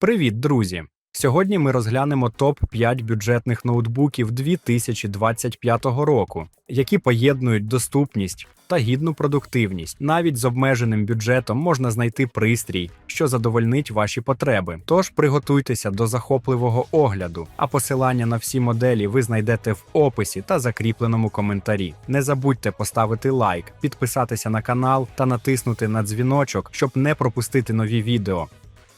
Привіт, друзі! Сьогодні ми розглянемо топ 5 бюджетних ноутбуків 2025 року, які поєднують доступність та гідну продуктивність. Навіть з обмеженим бюджетом можна знайти пристрій, що задовольнить ваші потреби. Тож приготуйтеся до захопливого огляду, а посилання на всі моделі ви знайдете в описі та закріпленому коментарі. Не забудьте поставити лайк, підписатися на канал та натиснути на дзвіночок, щоб не пропустити нові відео.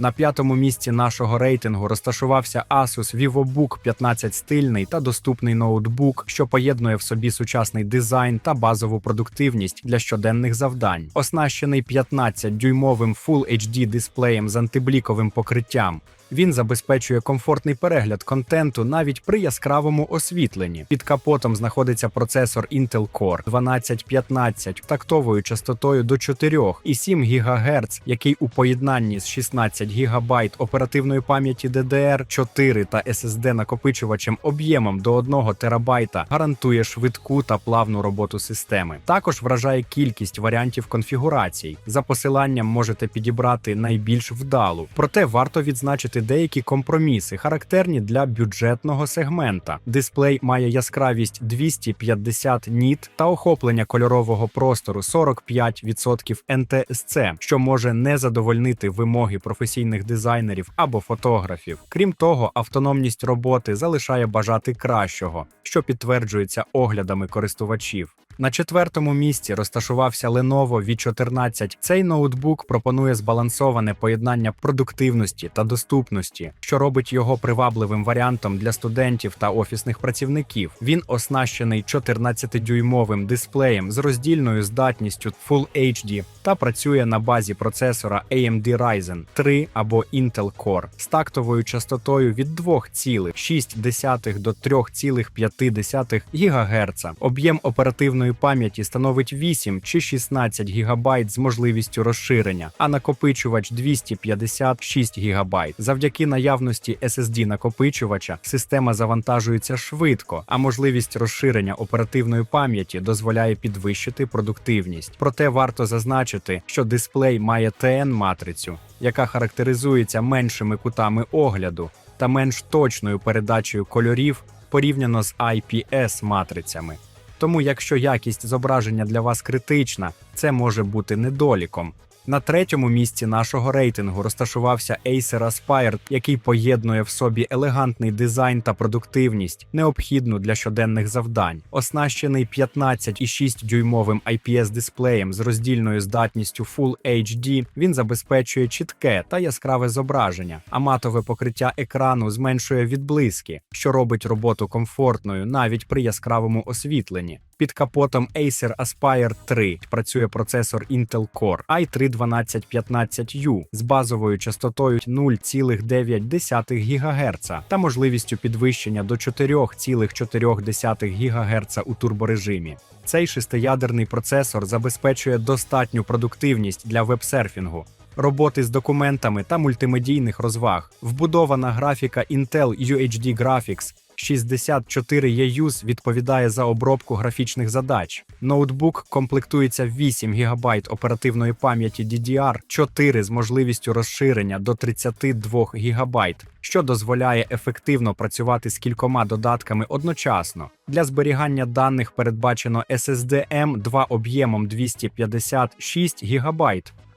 На п'ятому місці нашого рейтингу розташувався Asus VivoBook 15 стильний та доступний ноутбук, що поєднує в собі сучасний дизайн та базову продуктивність для щоденних завдань, оснащений 15-дюймовим Full HD дисплеєм з антибліковим покриттям. Він забезпечує комфортний перегляд контенту навіть при яскравому освітленні. Під капотом знаходиться процесор Intel Core 1215 тактовою частотою до 4 і 7 ГГц, який у поєднанні з 16 ГБ оперативної пам'яті DDR4 та SSD накопичувачем об'ємом до 1 ТБ гарантує швидку та плавну роботу системи. Також вражає кількість варіантів конфігурацій. За посиланням можете підібрати найбільш вдалу, проте варто відзначити деякі компроміси, характерні для бюджетного сегмента. Дисплей має яскравість 250 ніт та охоплення кольорового простору 45% NTSC, що може не задовольнити вимоги професійних дизайнерів або фотографів. Крім того, автономність роботи залишає бажати кращого, що підтверджується оглядами користувачів. На четвертому місці розташувався Lenovo V14. Цей ноутбук пропонує збалансоване поєднання продуктивності та доступності, що робить його привабливим варіантом для студентів та офісних працівників. Він оснащений 14-дюймовим дисплеєм з роздільною здатністю Full HD та працює на базі процесора AMD Ryzen 3 або Intel Core з тактовою частотою від 2,6 до 3,5 ГГц. Об'єм оперативної пам'яті становить 8 чи 16 ГБ з можливістю розширення, а накопичувач 256 ГБ. Завдяки наявності SSD накопичувача система завантажується швидко, а можливість розширення оперативної пам'яті дозволяє підвищити продуктивність. Проте варто зазначити, що дисплей має TN-матрицю, яка характеризується меншими кутами огляду та менш точною передачею кольорів порівняно з IPS-матрицями. Тому, якщо якість зображення для вас критична, це може бути недоліком. На третьому місці нашого рейтингу розташувався Acer Aspire, який поєднує в собі елегантний дизайн та продуктивність, необхідну для щоденних завдань. Оснащений 15,6 дюймовим IPS дисплеєм з роздільною здатністю Full HD, він забезпечує чітке та яскраве зображення, а матове покриття екрану зменшує відблиски, що робить роботу комфортною навіть при яскравому освітленні. Під капотом Acer Aspire 3 працює процесор Intel Core i3-1215U з базовою частотою 0,9 ГГц та можливістю підвищення до 4,4 ГГц у турборежимі. Цей шестиядерний процесор забезпечує достатню продуктивність для вебсерфінгу. Роботи з документами та мультимедійних розваг, вбудована графіка Intel UHD Graphics 64 EUS відповідає за обробку графічних задач. Ноутбук комплектується 8 ГБ оперативної пам'яті DDR4 з можливістю розширення до 32 ГБ, що дозволяє ефективно працювати з кількома додатками одночасно. Для зберігання даних передбачено SSD M2 об'ємом 256 ГБ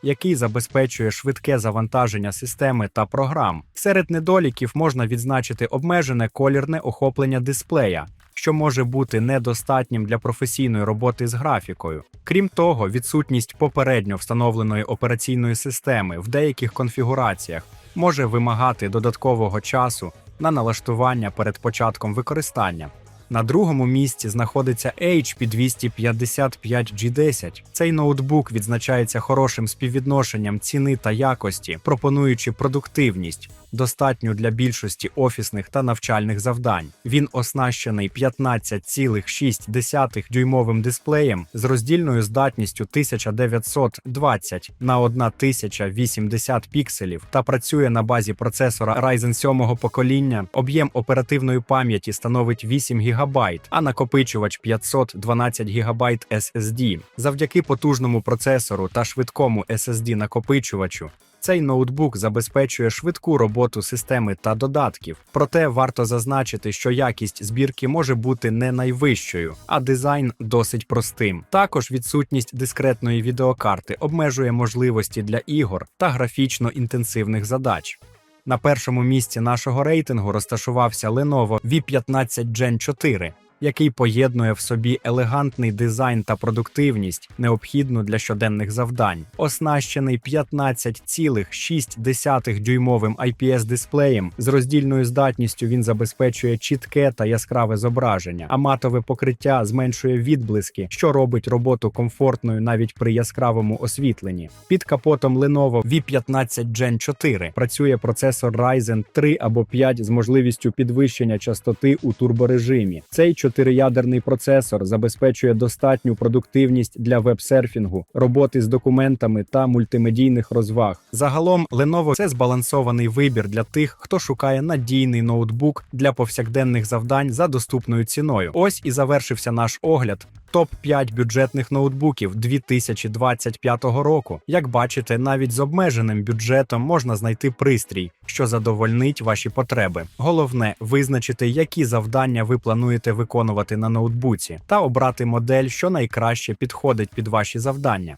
який забезпечує швидке завантаження системи та програм. Серед недоліків можна відзначити обмежене колірне охоплення дисплея, що може бути недостатнім для професійної роботи з графікою. Крім того, відсутність попередньо встановленої операційної системи в деяких конфігураціях може вимагати додаткового часу на налаштування перед початком використання. На другому місці знаходиться HP 255 G10. Цей ноутбук відзначається хорошим співвідношенням ціни та якості, пропонуючи продуктивність, достатню для більшості офісних та навчальних завдань. Він оснащений 15,6 дюймовим дисплеєм з роздільною здатністю 1920 на 1080 пікселів та працює на базі процесора Ryzen 7 покоління. Об'єм оперативної пам'яті становить 8 ГБ, а накопичувач 512 ГБ SSD. Завдяки потужному процесору та швидкому SSD накопичувачу Цей ноутбук забезпечує швидку роботу системи та додатків. Проте варто зазначити, що якість збірки може бути не найвищою, а дизайн досить простим. Також відсутність дискретної відеокарти обмежує можливості для ігор та графічно інтенсивних задач. На першому місці нашого рейтингу розташувався Lenovo V15 Gen 4, який поєднує в собі елегантний дизайн та продуктивність, необхідну для щоденних завдань. Оснащений 15,6 дюймовим IPS-дисплеєм з роздільною здатністю він забезпечує чітке та яскраве зображення, а матове покриття зменшує відблиски, що робить роботу комфортною навіть при яскравому освітленні. Під капотом Lenovo V15 Gen 4 працює процесор Ryzen 3 або 5 з можливістю підвищення частоти у турборежимі. Цей чотириядерний процесор забезпечує достатню продуктивність для веб-серфінгу, роботи з документами та мультимедійних розваг. Загалом Lenovo – це збалансований вибір для тих, хто шукає надійний ноутбук для повсякденних завдань за доступною ціною. Ось і завершився наш огляд. Топ 5 бюджетних ноутбуків 2025 року. Як бачите, навіть з обмеженим бюджетом можна знайти пристрій, що задовольнить ваші потреби. Головне визначити, які завдання ви плануєте виконувати на ноутбуці, та обрати модель, що найкраще підходить під ваші завдання.